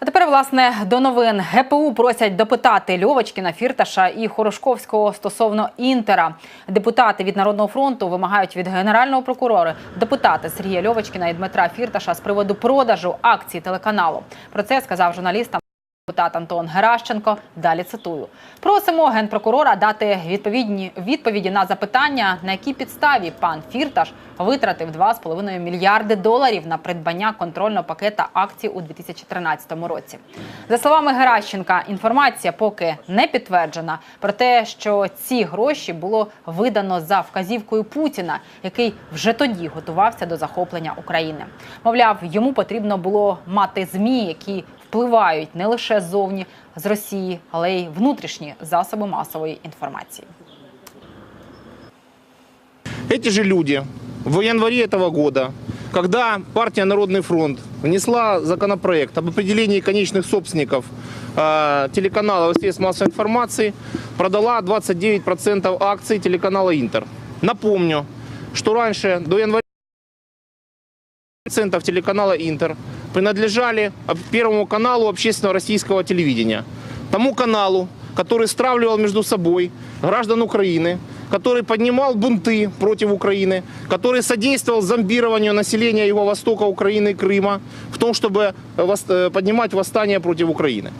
А тепер, власне, до новин ГПУ просять допитати Льовочкіна, Фірташа і Хорошковського стосовно інтера. Депутати від Народного фронту вимагають від генерального прокурора допитати Сергія Льовочкіна і Дмитра Фірташа з приводу продажу акцій телеканалу. Про це сказав журналістам. Депутат Антон Геращенко. Далі цитую: просимо генпрокурора дати відповідні відповіді на запитання, на якій підставі пан Фірташ витратив 2,5 мільярди доларів на придбання контрольного пакета акцій у 2013 році. За словами Геращенка, інформація поки не підтверджена про те, що ці гроші було видано за вказівкою Путіна, який вже тоді готувався до захоплення України. Мовляв, йому потрібно було мати змі, які впливають не лише ззовні з Росії, але й внутрішні засоби масової інформації. Эти же люди в январе этого года, когда партия Народный фронт внесла законопроект об определении конечных собственников э, телеканалов и средств массовой информации, продала 29% акций телеканала Интер. Напомню, что раньше, до января, процентов телеканала Интер принадлежали об- Первому каналу общественного российского телевидения. Тому каналу, который стравливал между собой граждан Украины, который поднимал бунты против Украины, который содействовал зомбированию населения Юго-Востока Украины и Крыма в том, чтобы э, вос- э, поднимать восстание против Украины.